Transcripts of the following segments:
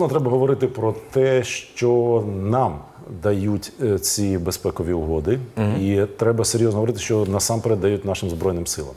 Ну, Треба говорити про те, що нам дають е, ці безпекові угоди, і треба серйозно говорити, що насамперед дають нашим збройним силам.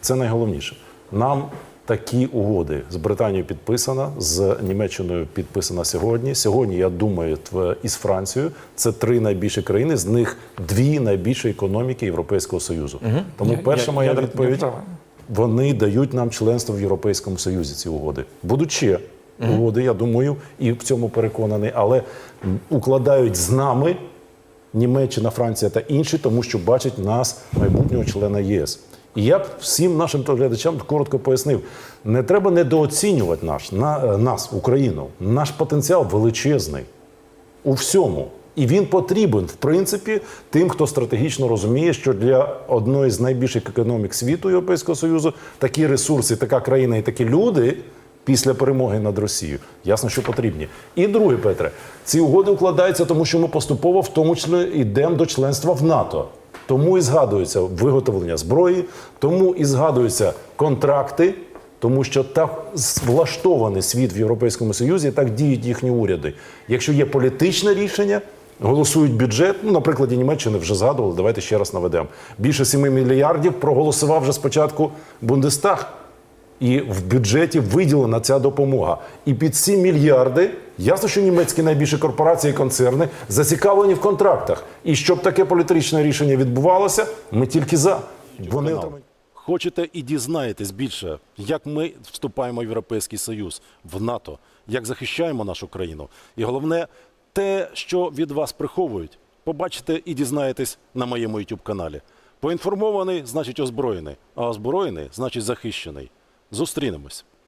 Це найголовніше. Нам такі угоди з Британією підписана, з Німеччиною підписана сьогодні. Сьогодні, я думаю, із Францією це три найбільші країни, з них дві найбільші економіки Європейського Союзу. Тому Я- перша я- моя ядерна відповідь. держава. Вони дають нам членство в Європейському Союзі ці угоди. Будуть ще угоди, я думаю, і в цьому переконаний, але укладають з нами Німеччина, Франція та інші, тому що бачать нас майбутнього члена ЄС. І я б всім нашим глядачам коротко пояснив: не треба недооцінювати наш, на, е, нас, Україну. Наш потенціал величезний у всьому. І він потрібен, в принципі, тим, хто стратегічно розуміє, що для одної з найбільших економік світу Європейського Союзу такі ресурси, така країна і такі люди після перемоги над Росією, ясно, що потрібні. І друге, Петре, ці угоди укладаються, тому що ми поступово, в тому числі, йдемо до членства в НАТО. Тому і згадується виготовлення зброї, тому і згадуються контракти, тому що так влаштований світ в Європейському Союзі, так діють їхні уряди. Якщо є політичне рішення, голосують бюджет. Ну, на прикладі Німеччини вже згадували. Давайте ще раз наведемо. Більше 7 мільярдів проголосував вже спочатку Бундестаг. І в бюджеті виділена ця допомога. І під ці мільярди, ясно, що німецькі найбільші корпорації і концерни зацікавлені в контрактах. І щоб таке політичне рішення відбувалося, ми тільки за. Вони отримають. Хочете і дізнаєтесь більше, як ми вступаємо в Європейський Союз, в НАТО, як захищаємо нашу країну. І головне, те, що від вас приховують, побачите і дізнаєтесь на моєму youtube каналі. Поінформований значить озброєний, а озброєний значить захищений. Зустрінемось.